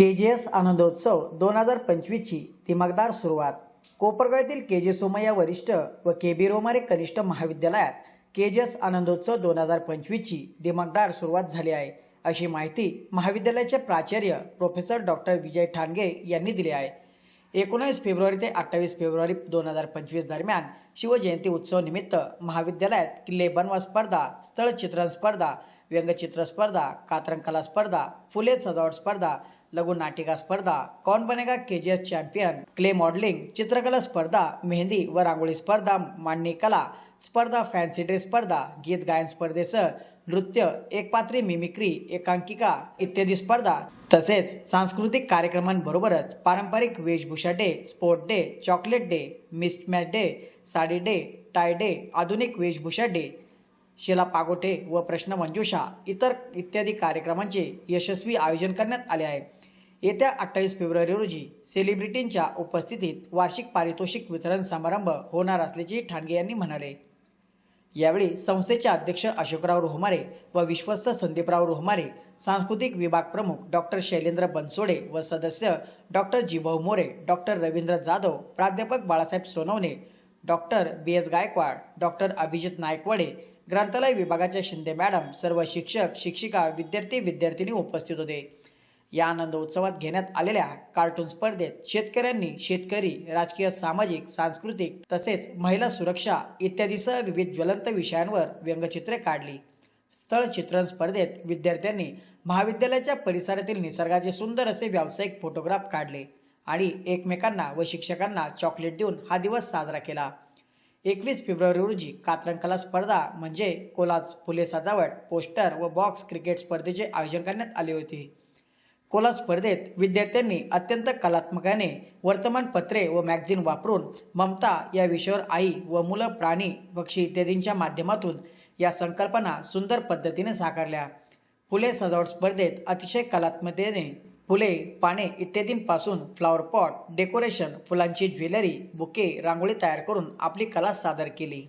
के G S आनंदोत्सव दोन हजार पंचवीसची दिमागदार सुरुवात. कोपरगाव येथील के जे सोमय्या वरिष्ठ व के बी रोमारे कनिष्ठ महाविद्यालयात के जी एस आनंदोत्सव दोन हजार पंचवीसची दिमागदार सुरुवात झाली आहे. अशी माहिती महाविद्यालयाचे प्राचार्य प्रोफेसर डॉक्टर विजय ठाणगे यांनी दिली आहे. एकोणीस फेब्रुवारी ते अठ्ठावीस फेब्रुवारी दोन हजार पंचवीस दरम्यान शिवजयंती उत्सव निमित्त महाविद्यालयात किल्ले बनवा स्पर्धा स्थळ चित्रण स्पर्धा व्यंगचित्र स्पर्धा कातरंकला स्पर्धा फुले सजावट स्पर्धा लघु नाटिका स्पर्धा Kaun Banega K G S champion clay modelling चित्रकला स्पर्धा मेहंदी व रांगोळी स्पर्धा मांडणी कला स्पर्धा फॅन्सी ड्रेस स्पर्धा गीत गायन स्पर्धेसह नृत्य एकपात्री मिमिक्री एकांकिका इत्यादी स्पर्धा. तसेच सांस्कृतिक कार्यक्रमांबरोबरच पारंपरिक वेशभूषा day sport day chocolate day mismatch day sari day tie day आधुनिक वेशभूषा डे शिला पागोटे व प्रश्न मंजुषा इतर इत्यादी कार्यक्रमांचे यशस्वी आयोजन करण्यात आले आहे. येत्या अठ्ठावीस फेब्रुवारी रोजी सेलिब्रिटींच्या उपस्थितीत वार्षिक पारितोषिक वितरण समारंभ होणार असल्याचे ठाणगे यांनी म्हणाले. यावेळी संस्थेचे अध्यक्ष अशोकराव रोहमारे व विश्वस्त संदीपराव रोहमारे सांस्कृतिक विभाग प्रमुख डॉक्टर शैलेंद्र बनसोडे व सदस्य डॉक्टर जिभाऊ मोरे डॉक्टर रवींद्र जाधव प्राध्यापक Balasaheb Sonawane doctor B. S. Gaikwad doctor Abhijit Naikwade ग्रंथालय विभागाच्या शिंदे मॅडम सर्व शिक्षक शिक्षिका विद्यार्थी विद्यार्थिनी उपस्थित होते. या आनंद उत्सवात घेण्यात आलेल्या कार्टून स्पर्धेत शेतकऱ्यांनी शेतकरी राजकीय सामाजिक सांस्कृतिक तसेच महिला सुरक्षा इत्यादीसह विविध ज्वलंत विषयांवर व्यंगचित्रे काढली. स्थळ चित्रण स्पर्धेत विद्यार्थ्यांनी महाविद्यालयाच्या परिसरातील निसर्गाचे सुंदर असे व्यावसायिक फोटोग्राफ काढले आणि एकमेकांना व शिक्षकांना चॉकलेट देऊन हा दिवस साजरा केला. एकवीस फेब्रुवारी रोजी कात्रंग कला स्पर्धा म्हणजे कोलाज फुले सजावट पोस्टर व बॉक्स क्रिकेट स्पर्धेचे आयोजन करण्यात आले होते. कोला स्पर्धेत विद्यार्थ्यांनी अत्यंत कलात्मकाने वर्तमानपत्रे व मॅगझिन वापरून ममता या विषयावर आई व मुलं प्राणी पक्षी इत्यादींच्या माध्यमातून या संकल्पना सुंदर पद्धतीने साकारल्या. फुले सजावट स्पर्धेत अतिशय कलात्मकतेने फुले पाने इत्यादींपासून फ्लॉवर पॉट डेकोरेशन फुलांची ज्वेलरी बुके रांगोळी तयार करून आपली कला सादर केली.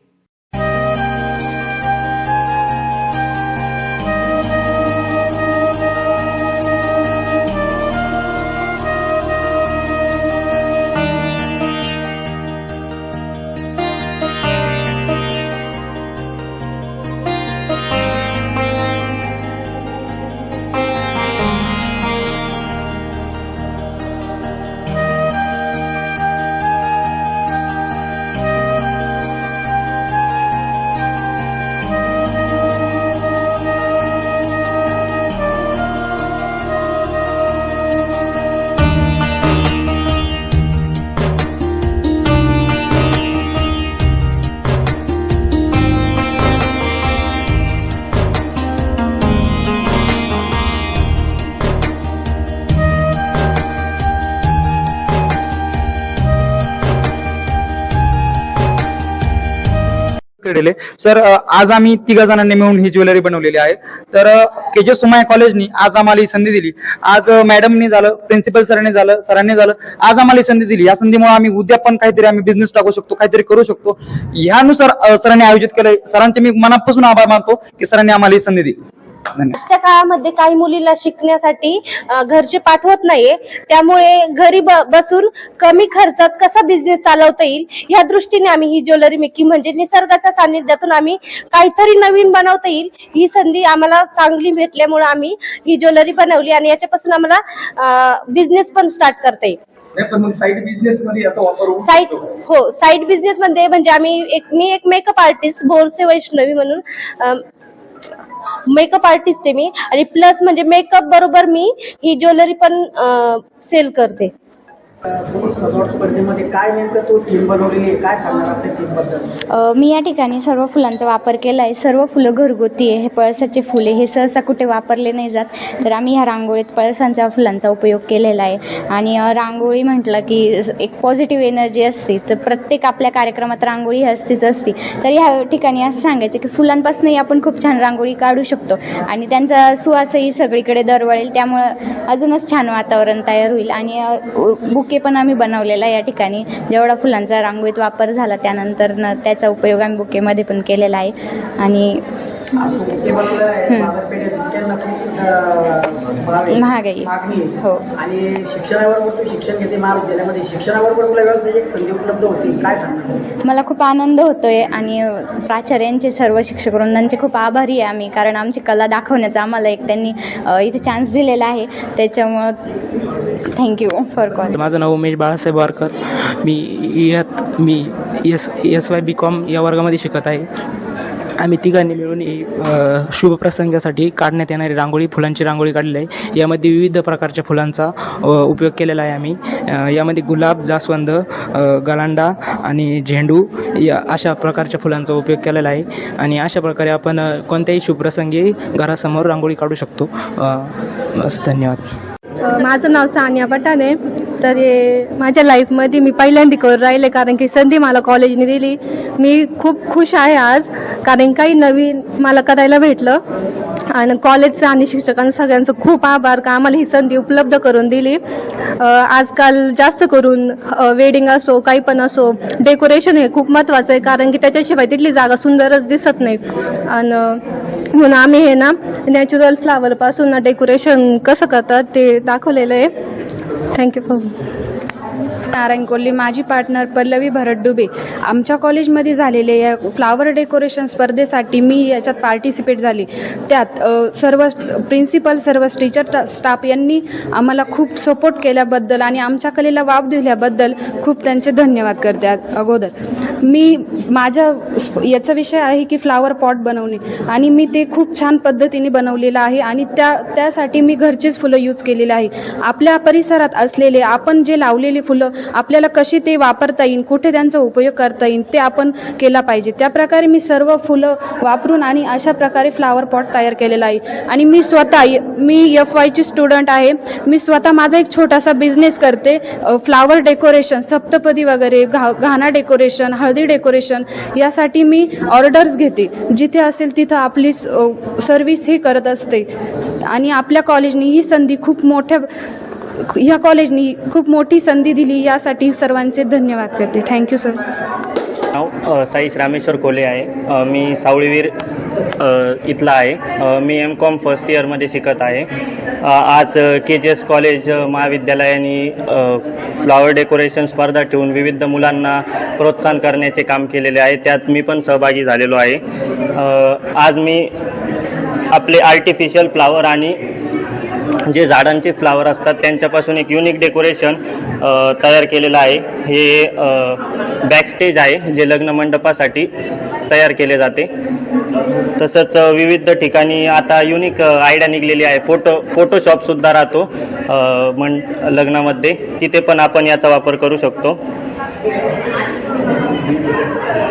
केलेले. सर आज आम्ही तिघा जणांनी मिळून ही ज्वेलरी बनवलेली आहे. तर के जे सुमाया कॉलेजनी आज आम्हाला ही संधी दिली. आज मॅडमनी झालं प्रिन्सिपल सरांनी झालं सरांनी झालं. आज आम्हाला ही संधी दिली. या संधीमुळे आम्ही उद्या पण काहीतरी आम्ही बिझनेस टाकू शकतो काहीतरी करू शकतो. ह्यानुसार सरांनी आयोजित केलं सरांचे मी मनापासून आभार मानतो की सरांनी आम्हाला ही संधी दिली. आजच्या काळामध्ये काही मुलीला शिकण्यासाठी घरचे पाठवत नाहीये. त्यामुळे घरी बसून कमी खर्चात कसा बिझनेस चालवता येईल ह्या दृष्टीने आम्ही ही ज्वेलरी मेकिंग म्हणजे निसर्गाच्या सानिध्यातून आम्ही काहीतरी नवीन बनवता येईल ही संधी आम्हाला चांगली भेटल्यामुळे आम्ही ही ज्वेलरी बनवली आणि याच्यापासून आम्हाला बिझनेस पण स्टार्ट करता येईल. साईड बिझनेस मध्ये साईड. हो साईड बिझनेस मध्ये म्हणजे आम्ही एक मी एक मेकअप आर्टिस्ट बोरसे वैष्णवी म्हणून मेकअप आर्टिस्ट आहे मी. आणि प्लस म्हणजे मेकअप बरोबर मी ही ज्वेलरी पण सेल करते. स्पर्धेमध्ये काय नेमकं थीम बनवलेली आहे? काय सांगणार आपल्या मी या ठिकाणी सर्व फुलांचा वापर केला आहे सर्व फुलं घरगुती आहे. हे पळसाचे फुले हे सहसा कुठे वापरले नाही जात. तर आम्ही ह्या रांगोळीत पळसांच्या फुलांचा उपयोग केलेला आहे. आणि रांगोळी म्हटलं की एक पॉझिटिव्ह एनर्जी असते. तर प्रत्येक आपल्या कार्यक्रमात रांगोळी असतीच असती. तर ह्या ठिकाणी असं सांगायचं की फुलांपासूनही आपण खूप छान रांगोळी काढू शकतो. आणि त्यांचा सुवासही सगळीकडे दरवळेल. त्यामुळं अजूनच छान वातावरण तयार होईल. आणि बुक बुके पण आम्ही बनवलेला आहे या ठिकाणी. जेवढा फुलांचा रांगोळीत वापर झाला त्यानंतर न त्याचा उपयोग आम्ही बुकेमध्ये पण केलेला आहे. आणि महागाई. हो. आणि शिक्षणाबरोबर शिक्षण घेते महाविद्यालयामध्ये. शिक्षणाबरोबर तुला व्यावसायिक संधी उपलब्ध होती. काय मला खूप आनंद होतोय आणि प्राचार्यांचे सर्व शिक्षक वृंदांचे खूप आभारी आहे आम्ही. कारण आमची कला दाखवण्याचा आम्हाला एक त्यांनी इथे चान्स दिलेला आहे. त्याच्यामुळं थँक्यू फॉर कॉल माझं नाव उमेश बाळासाहेब वारकर. मी इयत मी S S Y B com या वर्गामध्ये शिकत आहे. आम्ही तिघांनी मिळून शुभ प्रसंगासाठी काढण्यात येणारी रांगोळी फुलांची रांगोळी काढलेली आहे. यामध्ये विविध प्रकारच्या फुलांचा उपयोग केलेला आहे आम्ही. यामध्ये गुलाब जास्वंद गलांडा आणि झेंडू या अशा प्रकारच्या फुलांचा उपयोग केलेला आहे. आणि अशा प्रकारे आपण कोणत्याही शुभप्रसंगी घरासमोर रांगोळी काढू शकतो. धन्यवाद. माझं नाव सानिया पटाने तर हे माझ्या लाईफमध्ये मी पहिल्यांदा करून राहिले कारण की संधी मला कॉलेजने दिली. मी खूप खुश आहे आज कारण काही नवीन मला करायला भेटलं. आणि कॉलेजचं आणि शिक्षकांचं सगळ्यांचं खूप आभार का आम्हाला ही संधी उपलब्ध करून दिली. आजकाल जास्त करून वेडिंग असो काही पण असो डेकोरेशन हे खूप महत्त्वाचं आहे कारण की त्याच्याशिवाय तिथली जागा सुंदरच दिसत नाही. आणि म्हणून आम्ही हे ना नॅचरल फ्लावरपासून ना डेकोरेशन कसं करतात ते दाखवलेलं आहे. थँक्यू फॉर नारायण कोल्हे माझी पार्टनर पल्लवी भरत डुबे आमच्या कॉलेजमध्ये झालेले या फ्लावर डेकोरेशन स्पर्धेसाठी मी याच्यात पार्टिसिपेट झाली. त्यात सर्व प्रिन्सिपल सर्व टीचर स्टाफ यांनी आम्हाला खूप सपोर्ट केल्याबद्दल आणि आमच्या कलेला वाव दिल्याबद्दल खूप त्यांचे धन्यवाद करते अगोदर. मी माझ्या याचा विषय आहे की फ्लावर पॉट बनवणे आणि मी ते खूप छान पद्धतीने बनवलेलं आहे आणि त्या त्यासाठी मी घरचीच फुलं यूज केलेली आहे. आपल्या परिसरात असलेले आपण जे लावलेले फुलं आपल्याला कशी ते वापरता येईल कुठे त्यांचा उपयोग करता येईल ते आपण केला पाहिजे. त्या प्रकारे मी सर्व फुलं वापरून आणि अशा प्रकारे फ्लावर पॉट तयार केलेला आहे. आणि मी स्वतः य- मी एफ वायची स्टुडंट आहे. मी स्वतः माझा एक छोटासा बिझनेस करते. फ्लावर डेकोरेशन सप्तपदी वगैरे घा घाणा डेकोरेशन हळदी डेकोरेशन यासाठी मी ऑर्डर्स घेते. जिथे असेल तिथं आपली सर्विस ही करत असते. आणि आपल्या कॉलेजनी ही संधी खूप मोठ्या ह्या कॉलेजनी खूप मोठी संधी दिली यासाठी सर्वांचे धन्यवाद करते. थँक्यू सर नाव साईश रामेश्वर कोले आहे. मी सावळीवीर इथला आहे. मी एम कॉम फर्स्ट इयरमध्ये शिकत आहे. आज के जी एस कॉलेज महाविद्यालयाने फ्लॉवर डेकोरेशन स्पर्धा ठेवून विविध मुलांना प्रोत्साहन करण्याचे काम केलेले आहे. त्यात मी पण सहभागी झालेलो आहे. आज मी आपले आर्टिफिशियल फ्लावर आणि जे झाडांचे फ्लावर असतात त्यांच्यापासून एक युनिक डेकोरेशन तयार केलेलं आहे. हे बॅकस्टेज आहे जे लग्न मंडपासाठी तयार केले जाते. तसंच विविध ठिकाणी आता युनिक आयडिया निघलेली आहे. फोटो फोटोशॉपसुद्धा राहतो मं लग्नामध्ये. तिथे पण आपण याचा वापर करू शकतो.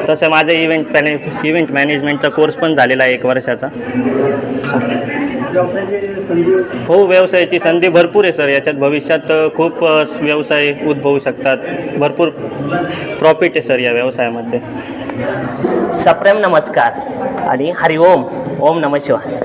तसं माझं इव्हेंट पॅने इव्हेंट मॅनेजमेंटचा कोर्स पण झालेला आहे एक वर्षाचा. हो व्यवसायाची संधी भरपूर आहे सर. याच्यात भविष्यात खूप व्यवसाय उद्भवू शकतात. भरपूर प्रॉफिट आहे सर या व्यवसायामध्ये. सप्रेम नमस्कार आणि हरिओम ओम नम शिवाय.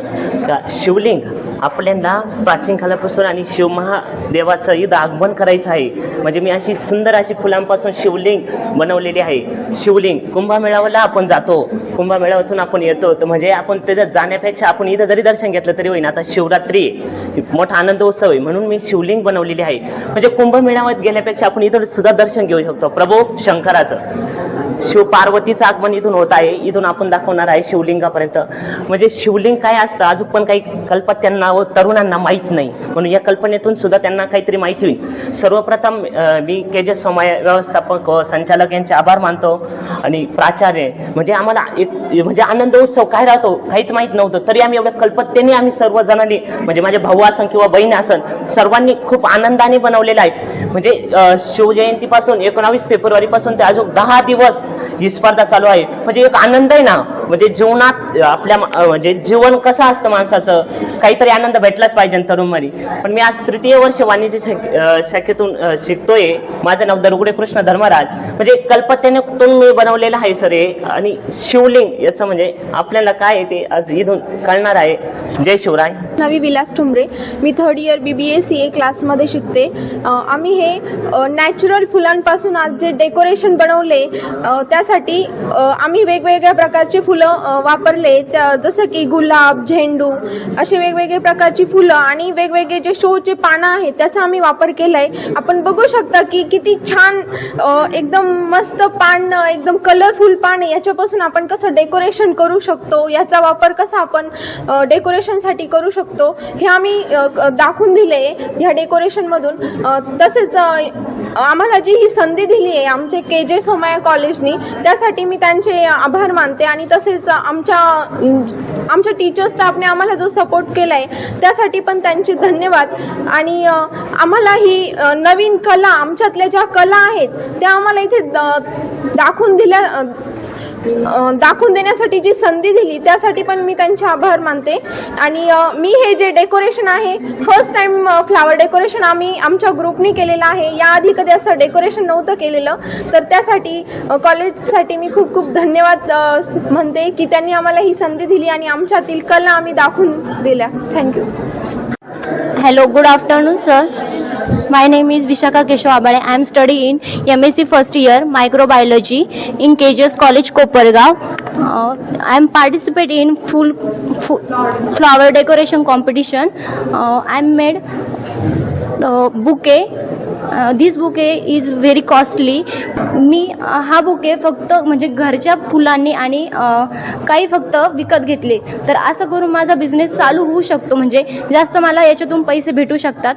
का शिवलिंग आपल्याला प्राचीन कालापासून आणि शिवमहादेवाचं इथं आगमन करायचं आहे. म्हणजे मी अशी सुंदर अशी फुलांपासून शिवलिंग बनवलेली आहे. शिवलिंग कुंभमेळावला आपण जातो. कुंभमेळावातून आपण येतो. तर म्हणजे आपण त्याच्यात जाण्यापेक्षा आपण इथं जरी दर्शन घेतलं तरी होईना. आता शिवरात्री आहे मोठा आनंद उत्सव आहे. म्हणून मी शिवलिंग बनवलेली आहे. म्हणजे कुंभमेळाव्यात गेल्यापेक्षा आपण इथं सुद्धा दर्शन घेऊ शकतो. प्रभू शंकराचं. शिव पार्वतीचं आगमन इथून होत आहे. इथून आपण दाखवणार आहे शिवलिंगापर्यंत. म्हणजे शिवलिंग काय असतं अजून पण काही कल्पना त्यांना व तरुणांना माहीत नाही. म्हणून या कल्पनेतून सुद्धा त्यांना काहीतरी माहिती होईल. सर्वप्रथम मी के जे समय व्यवस्थापक व संचालक यांचे आभार मानतो आणि प्राचार्य. म्हणजे आम्हाला एक म्हणजे आनंद उत्सव काय राहतो काहीच माहीत नव्हतं. तरी आम्ही एवढ्या कल्पत्तेने आम्ही सर्व जणांनी म्हणजे माझे भाऊ असन किंवा बहीण असन सर्वांनी खूप आनंदाने बनवलेलं आहे. म्हणजे शिवजयंतीपासून एकोणावीस फेब्रुवारीपासून ते अजून दहा दिवस ही स्पर्धा चालू आहे. म्हणजे एक आनंद आहे ना. म्हणजे जीवनात आपल्या म्हणजे जीवन कसं असतं माणसाचं? काहीतरी आनंद भेटलाच पाहिजे तरुणमध्ये. पण मी आज तृतीय वर्ष वाणिज्य शाखेतून शिकतोय. माझं नाव दरगुडे कृष्ण धर्मराज. म्हणजे कल्पतेने मी बनवलेलं आहे सर हे. आणि शिवलिंग याचं म्हणजे आपल्याला काय आहे ते आज इथून कळणार आहे. जय शिवराय. नवी विलास ठुमरे. मी third year B B A C A क्लासमध्ये शिकते. आम्ही हे नॅचरल फुलांपासून आज जे डेकोरेशन बनवले त्या त्यासाठी आम्ही वेगवेगळ्या प्रकारचे फुलं वापरले. त्या जसं की गुलाब झेंडू असे वेगवेगळे प्रकारची फुलं आणि वेगवेगळे जे शोचे पानं आहेत त्याचा आम्ही वापर केला आहे आपण बघू शकता की किती छान एकदम मस्त पान एकदम कलरफुल पान आहे याच्यापासून आपण कसं डेकोरेशन करू शकतो याचा वापर कसा आपण डेकोरेशनसाठी करू शकतो हे आम्ही दाखवून दिले ह्या डेकोरेशनमधून तसेच आम्हाला जी ही संधी दिली आहे आमचे के जे सोमाया कॉलेजनी त्यासाठी मी त्यांचे आभार मानते आणि तसेच आमच्या आमच्या टीचर स्टाफने आम्हाला जो सपोर्ट केला आहे त्यासाठी पण त्यांचे धन्यवाद. आणि आम्हाला ही नवीन कला आमच्यातल्या ज्या कला आहेत त्या आम्हाला इथे द- दाखवून दिल्या दाखवून देण्यासाठी जी संधी दिली त्यासाठी पण मी त्यांचे आभार मानते. आणि मी हे जे डेकोरेशन आहे फर्स्ट टाइम फ्लावर डेकोरेशन आम्ही आमच्या ग्रुपनी केलेलं आहे. याआधी कधी असं डेकोरेशन नव्हतं केलेलं. तर त्यासाठी कॉलेजसाठी मी खूप खूप धन्यवाद म्हणते की त्यांनी आम्हाला ही संधी दिली आणि आमच्यातील कला आम्ही दाखवून दिल्या. Thank you hello good afternoon sir my name is Vishakha Keshav आबाळे I am study in M S C first year microbiology in K G S college Kopargaon I am participate in full फु flower decoration competition I am made bouquet this bouquet is very costly मी हा bouquet फक्त म्हणजे घरच्या फुलांनी आणि काही फक्त विकत घेतले. तर असं करून माझा बिझनेस चालू होऊ शकतो. म्हणजे जास्त मला याच्यातून पैसे भेटू शकतात.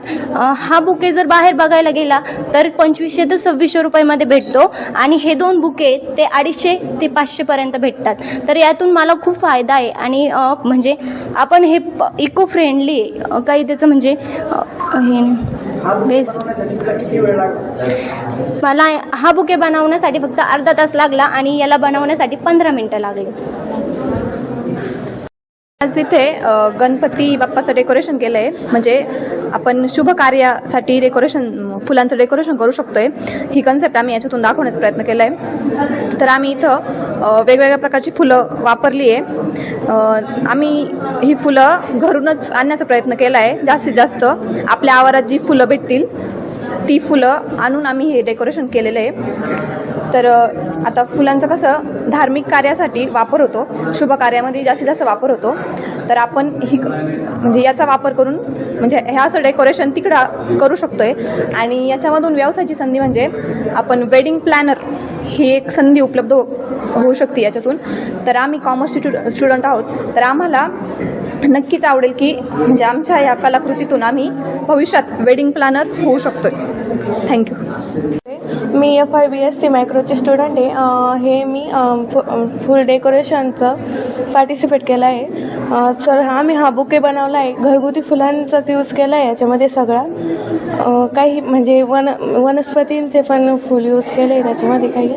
हा बुके जर बाहेर बघायला गेला तर पंचवीसशे ते सव्वीसशे रुपयामध्ये भेटतो. आणि हे दोन बुके ते अडीचशे ते पाचशेपर्यंत भेटतात. तर यातून मला खूप फायदा आहे. आणि म्हणजे आपण हे इको फ्रेंडली काही त्याचं म्हणजे हे बेस्ट मला हा बुके बनवण्यासाठी फक्त अर्धा तास लागला आणि याला बनवण्यासाठी पंधरा मिनिटं लागली. आज इथे गणपती बाप्पाचं डेकोरेशन केलं आहे म्हणजे आपण शुभ कार्यासाठी डेकोरेशन फुलांचं डेकोरेशन करू शकतोय. ही कन्सेप्ट आम्ही याच्यातून दाखवण्याचा प्रयत्न केला आहे तर आम्ही इथं वेगवेगळ्या प्रकारची फुलं वापरली आहे आम्ही ही फुलं घरूनच आणण्याचा प्रयत्न केला आहे जास्तीत जास्त आपल्या आवारात जी फुलं भेटतील ती फुलं आणून आम्ही हे डेकोरेशन केलेलं आहे. तर आता फुलांचं कसं धार्मिक कार्यासाठी वापर होतो. शुभ कार्यामध्ये जास्तीत जास्त वापर होतो. तर आपण ही म्हणजे याचा वापर करून म्हणजे ह्या असं डेकोरेशन तिकडं करू शकतोय. आणि याच्यामधून व्यवसायाची संधी म्हणजे आपण वेडिंग प्लॅनर ही एक संधी उपलब्ध होऊ शकते याच्यातून. तर आम्ही कॉमर्स स्टुडंट आहोत. तर आम्हाला नक्कीच आवडेल की म्हणजे आमच्या या कलाकृतीतून आम्ही भविष्यात वेडिंग प्लॅनर होऊ शकतोय. Thank you me F I B S C मायक्रोचे student आहे. हे मी फु फुल डेकोरेशनचं पार्टिसिपेट केलं आहे. सर हा मी हा बुके बनवला आहे. घरगुती फुलांचाच यूज केला आहे. याच्यामध्ये सगळा काही म्हणजे वन वनस्पतींचे पण फुल यूज केले आहे. त्याच्यामध्ये काही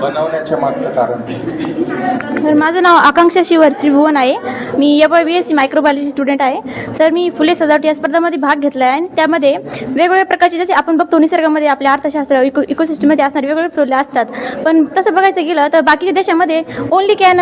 बनवण्याच्या मागचं कारण तर माझं नाव आकांक्षा शिवर त्रिभुवन आहे. मी F I B S C microbiology student आहे. सर मी फुले सजावट या स्पर्धामध्ये भाग घेतला आहे आणि त्यामध्ये वेगवेगळ्या प्रकारचे जसे आपण बघतो निसर्गामध्ये आपल्या अर्थशास्त्र इको इकोसिस्टममध्ये असणारे वेगवेगळे फुले असतात. पण तसं बघायचं गेलं तर बाकीच्या देशामध्ये ओनली कॅन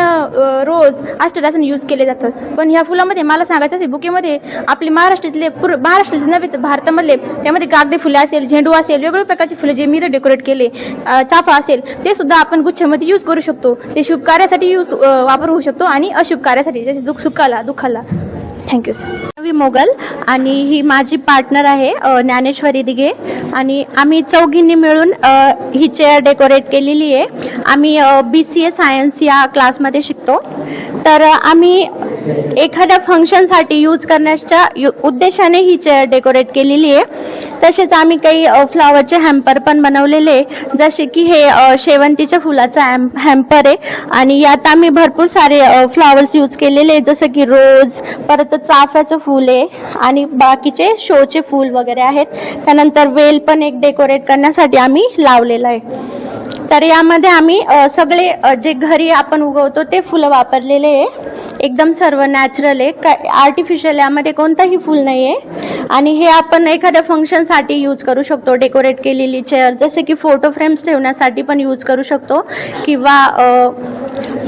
रोज अष्टरासन यूज केले जातात. पण ह्या फुलामध्ये मला सांगायचं असेल बुकेमध्ये आपले महाराष्ट्रातले पूर महाराष्ट्रातले नव्हे तर भारतामधले त्यामध्ये कागदी फुले असेल झेंडू असेल वेगवेगळ्या प्रकारचे फुले जे मी डेकोरेट केले चाफा असेल ते सुद्धा आपण गुच्छामध्ये यूज करू शकतो. ते शुभ कार्यासाठी यूज वापर होऊ शकतो आणि अशुभ कार्यासाठी जसे दुःख सुखाला दुःखाला. थँक्यू सर मी मोगल आणि ही माझी पार्टनर आहे ज्ञानेश्वरी दिघे. आणि आम्ही चौघींनी मिळून ही चेअर डेकोरेट केलेली आहे. आम्ही बी सी ए सायन्स या क्लासमध्ये शिकतो. तर आम्ही एखाद्या फंक्शनसाठी यूज करण्याच्या यु- उद्देशाने ही चेअर डेकोरेट केलेली आहे. तसेच आम्ही काही फ्लावरचे हॅम्पर पण बनवलेले आहे. जसे की हे शेवंतीच्या फुलाचा हॅम हॅम्पर आहे. आणि यात आम्ही भरपूर सारे फ्लावर्स यूज केलेले जसं की रोज परत चाफ्याचं फूल आहे आणि बाकीचे शोचे फूल वगैरे आहेत. त्यानंतर वेल पण एक डेकोरेट करण्यासाठी आम्ही लावलेला आहे. तर यामध्ये आम्ही सगळे जे घरी आपण उगवतो ते फुलं वापरलेले आहे. एकदम सर्व नॅचरल आहे. काय आर्टिफिशियल यामध्ये कोणताही फूल नाही आहे आणि हे आपण एखाद्या फंक्शनसाठी यूज करू शकतो. डेकोरेट केलेली चेअर जसे की फोटो फ्रेम्स ठेवण्यासाठी पण यूज करू शकतो. किंवा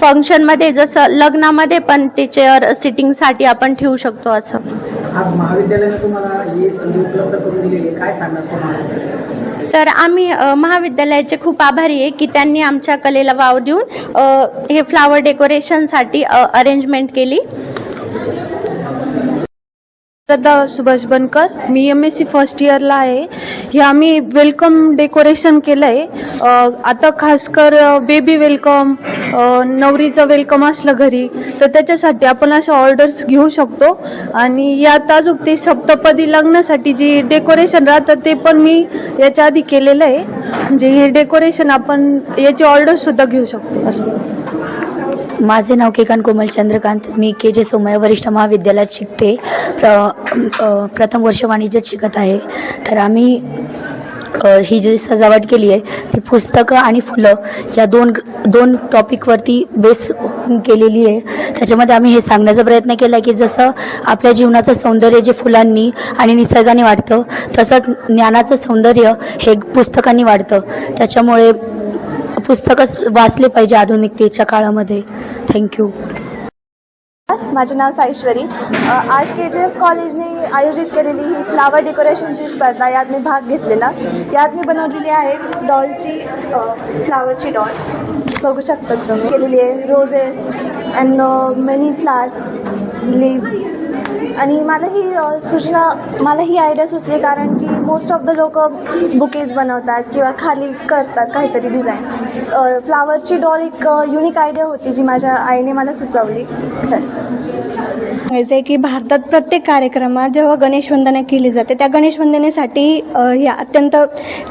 फंक्शनमध्ये जसं लग्नामध्ये पण ते चेअर सिटिंगसाठी आपण ठेवू शकतो असं. आज महाविद्यालयाने तुम्हाला ही संधी उपलब्ध करून दिलेली आहे. काय सांगणार तुम्हाला? तर आम्ही महाविद्यालयाचे खूप आभारी आहे की त्यांनी आमच्या कलेला वाव देऊन हे फ्लावर डेकोरेशनसाठी अरेंजमेंट केली. श्रद्धा सुभाष बनकर. मी एम एस सी फर्स्ट इयरला आहे. हे आम्ही वेलकम डेकोरेशन केलं आहे आता खासकर बेबी वेलकम नवरीचं वेलकम असलं घरी तर त्याच्यासाठी आपण अशा ऑर्डर्स घेऊ शकतो. आणि यात अजून ते सप्तपदी लग्नासाठी जी डेकोरेशन राहतं ते पण मी याच्या आधी केलेलं आहे. म्हणजे हे डेकोरेशन आपण याची ऑर्डरसुद्धा घेऊ शकतो. असं. माझे नाव केकान कोमल चंद्रकांत. मी के जे सोमय वरिष्ठ महाविद्यालयात शिकते. प्र प्रथम वर्ष वाणिज्यात शिकत आहे. तर आम्ही ही जी सजावट केली आहे ती पुस्तकं आणि फुलं या दोन दोन टॉपिकवरती बेस केलेली आहे. त्याच्यामध्ये आम्ही हे सांगण्याचा प्रयत्न केला की जसं आपल्या जीवनाचं सौंदर्य जे फुलांनी आणि निसर्गाने वाढतं तसंच ज्ञानाचं सौंदर्य हे पुस्तकांनी वाढतं. त्याच्यामुळे पुस्तकच वाचले पाहिजे आधुनिकतेच्या काळामध्ये. थँक्यू माझे नाव साईश्वरी. आज के जी एस कॉलेजने आयोजित केलेली ही फ्लावर डेकोरेशनची स्पर्धा यात मी भाग घेतलेला. यात मी बनवलेली आहे डॉलची फ्लावरची डॉल. बघू शकतात तुम्ही. केलेली आहे roses and many flowers leaves आणि मला ही सूचना मला ही आयडिया सुचली कारण की मोस्ट ऑफ द लोक बुकेज बनवतात किंवा खाली करतात काहीतरी डिझाईन फ्लावरची डॉल एक युनिक आयडिया होती जी माझ्या आईने मला सुचवली. बस सांगायचं की भारतात प्रत्येक कार्यक्रमात जेव्हा गणेश वंदना केली जाते त्या गणेश वंदनेसाठी ही अत्यंत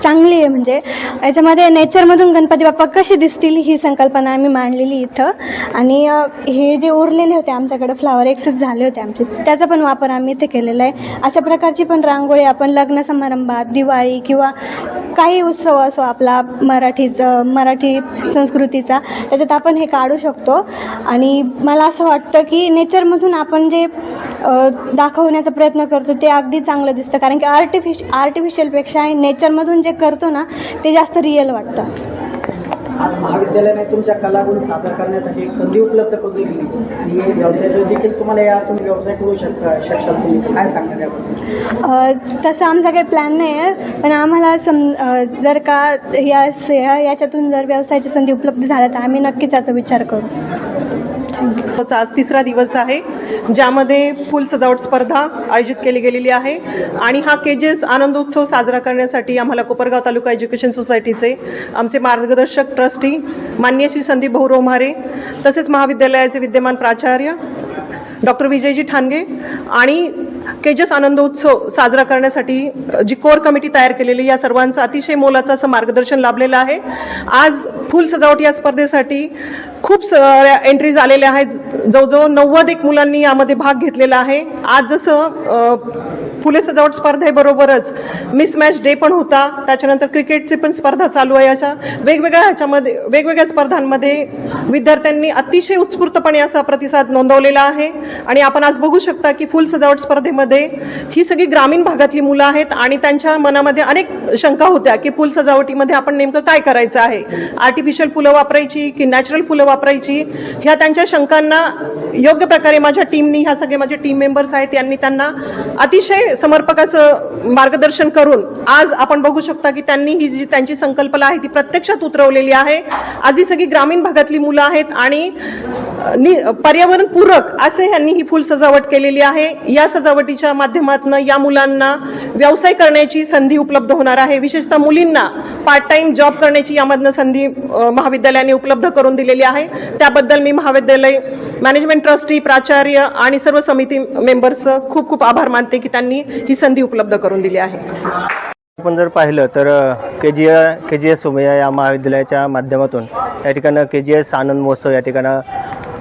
चांगली आहे. म्हणजे याच्यामध्ये नेचरमधून गणपती बाप्पा कसे दिसतील ही संकल्पना आम्ही मांडलेली इथं. आणि हे जे उरलेले होते आमच्याकडे फ्लावर एक्सेस झाले होते आमचे त्या त्याचा पण वापर आम्ही इथे केलेला आहे. अशा प्रकारची पण रांगोळी आपण लग्न समारंभात दिवाळी किंवा काही उत्सव असो आपला मराठीचं मराठी संस्कृतीचा त्याच्यात आपण हे काढू शकतो. आणि मला असं वाटतं की नेचरमधून आपण जे दाखवण्याचा प्रयत्न करतो ते अगदी चांगलं दिसतं. कारण की आर्टिफिश आर्टिफिशियलपेक्षा नेचरमधून जे करतो ना ते जास्त रिअल वाटतं. आज महाविद्यालयाने तुमच्या कलागुण सादर करण्यासाठी एक संधी उपलब्ध करून दिली. आणि व्यवसायाचं देखील तुम्हाला यातून व्यवसाय करू शकता शकशाल तुम्ही. काय सांगणार याबद्दल? तसं आमचा काही प्लॅन नाही आहे पण आम्हाला सम जर का या या- याच्यातून जर व्यवसायाची संधी उपलब्ध झाल्या तर आम्ही नक्कीच याचा विचार करू. आज तिसरा दिवस आहे ज्यामध्ये फुल सजावट स्पर्धा आयोजित केली गेलेली आहे. आणि हा केजेस आनंदोत्सव साजरा करण्यासाठी आम्हाला कोपरगाव तालुका एज्युकेशन सोसायटीचे आमचे मार्गदर्शक ट्रस्टी मान्य श्री संदीप भाऊ रोमारे तसेच महाविद्यालयाचे विद्यमान प्राचार्य डॉक्टर विजयजी ठाणगे आणि केजस आनंदोत्सव साजरा करण्यासाठी जी कोर कमिटी तयार केलेली या सर्वांचं अतिशय मोलाचं असं मार्गदर्शन लाभलेलं आहे. आज फुल सजावट या स्पर्धेसाठी खूप साऱ्या एंट्रीज आलेल्या आहेत. जवळजवळ नव्वद एक मुलांनी यामध्ये भाग घेतलेला आहे. आज जसं फुले सजावट स्पर्धेबरोबरच मिस मॅच डे पण होता. त्याच्यानंतर क्रिकेटची पण स्पर्धा चालू आहे. अशा वेगवेगळ्या ह्याच्यामध्ये वेगवेगळ्या स्पर्धांमध्ये विद्यार्थ्यांनी अतिशय उत्स्फूर्तपणे असा प्रतिसाद नोंदवलेला आहे. आणि आपण आज बघू शकता की फुल सजावट स्पर्धेमध्ये ही सगळी ग्रामीण भागातली मुलं आहेत आणि त्यांच्या मनामध्ये अनेक शंका होत्या की फुल सजावटीमध्ये आपण नेमकं काय करायचं आहे. आर्टिफिशियल फुलं वापरायची की नॅचरल फुलं वापरायची? ह्या त्यांच्या शंकांना योग्य प्रकारे माझ्या टीमनी ह्या सगळे माझे टीम मेंबर्स आहेत यांनी त्यांना अतिशय समर्पक असं मार्गदर्शन करून आज आपण बघू शकता की त्यांनी ही जी त्यांची संकल्पना आहे ती प्रत्यक्षात उतरवलेली आहे. आज ही सगळी ग्रामीण भागातली मुलं आहेत आणि नि- पर्यावरण पूरक असे यांनी ही फुल सजावट केलेली आहे. या सजावटीच्या माध्यमातून या मुलांना व्यवसाय करण्याची संधी उपलब्ध होणार आहे. विशेषतः मुलींना पार्ट टाइम जॉब करण्याची यामधनं संधी महाविद्यालयाने उपलब्ध करून दिलेली आहे. त्याबद्दल मी महाविद्यालय मॅनेजमेंट ट्रस्टी प्राचार्य आणि सर्व समिती मेंबर्स खूप खूप आभार मानते की त्यांनी ही संधी उपलब्ध करून दिली आहे. आपण जर पाहिलं तर के जी के जी एस सोमय्या या महाविद्यालयाच्या माध्यमातून या ठिकाणं के जी एस आनंद महोत्सव या ठिकाणं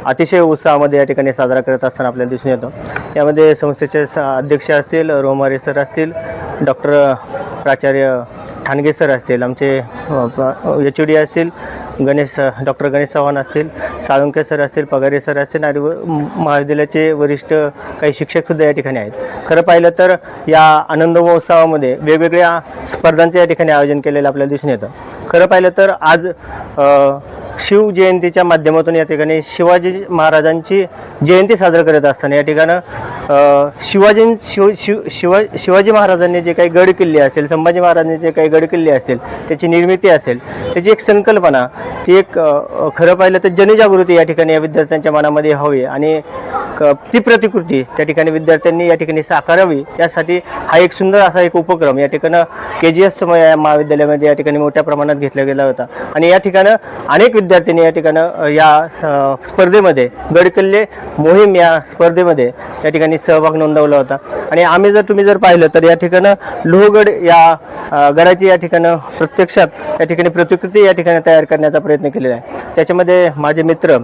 अतिशय उत्साहामध्ये या ठिकाणी साजरा करत असताना आपल्याला दिसून येतो. यामध्ये संस्थेचे अध्यक्ष असतील रोमारे सर असतील डॉक्टर प्राचार्य ठाणगे सर असतील आमचे एच डी असतील गणेश डॉक्टर गणेश चव्हाण असतील साळुंके सर असतील पगारे सर असतील आणि महाविद्यालयाचे वरिष्ठ काही शिक्षकसुद्धा या ठिकाणी आहेत. खरं पाहिलं तर या आनंद महोत्सवामध्ये वेगवेगळ्या स्पर्धांचं या ठिकाणी आयोजन केलेलं आपल्याला दिसून येतं. खरं पाहिलं तर आज शिवजयंतीच्या माध्यमातून या ठिकाणी शिवाजी महाराजांची जयंती साजरी करत असताना या ठिकाणं शिवाजी शिव शिव शिवा शिवाजी महाराजांनी जे काही गड किल्ले असेल संभाजी महाराजांनी जे काही गडकिल्ले असेल त्याची निर्मिती असेल त्याची एक संकल्पना ती एक खरं पाहिलं तर जनजागृती या ठिकाणी या विद्यार्थ्यांच्या मनामध्ये हवी आणि ती प्रतिकृती त्या ठिकाणी विद्यार्थ्यांनी या ठिकाणी साकारावी यासाठी हा एक सुंदर असा एक उपक्रम या ठिकाणी के जी एस या महाविद्यालयामध्ये या ठिकाणी मोठ्या प्रमाणात घेतला गेला होता. आणि या ठिकाणं अनेक विद्यार्थ्यांनी या ठिकाणं या स्पर्धेमध्ये गडकिल्ले मोहीम या स्पर्धेमध्ये या ठिकाणी सहभाग नोंदवला होता. आणि आम्ही जर तुम्ही जर पाहिलं तर या ठिकाणं लोहगड या गडाची गडाची या ठिकाणं प्रत्यक्षात या ठिकाणी प्रतिकृती या ठिकाणी तयार करण्याचा प्रयत्न केलेला आहे. त्याच्यामध्ये माझे मित्र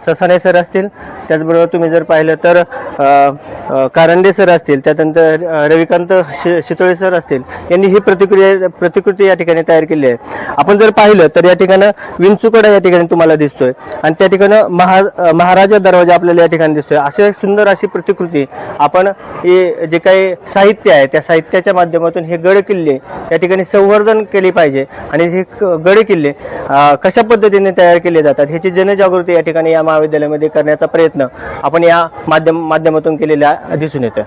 ससाने ससाणे सर असतील त्याचबरोबर तुम्ही जर पाहिलं तर कारंदे कारंडे सर असतील त्यानंतर रविकांत शि शितोळे सर असतील यांनी ही प्रतिक्रिया प्रतिकृती या ठिकाणी तयार केली आहे. आपण जर पाहिलं तर या ठिकाणं विंचुकडा या ठिकाणी तुम्हाला दिसतोय आणि त्या ठिकाणं महा महाराजा दरवाजा आपल्याला या ठिकाणी दिसतोय. अशी सुंदर अशी प्रतिकृती आपण हे जे काही साहित्य आहे त्या साहित्याच्या माध्यमातून हे गड किल्ले या ठिकाणी संवर्धन केले पाहिजे आणि हे क- गड किल्ले कशा पद्धतीने तयार केले जातात ह्याची जनजागृती या ठिकाणी या महाविद्यालयामध्ये करण्याचा प्रयत्न आपण या माध्यम माध्यमातून केलेला दिसून येतो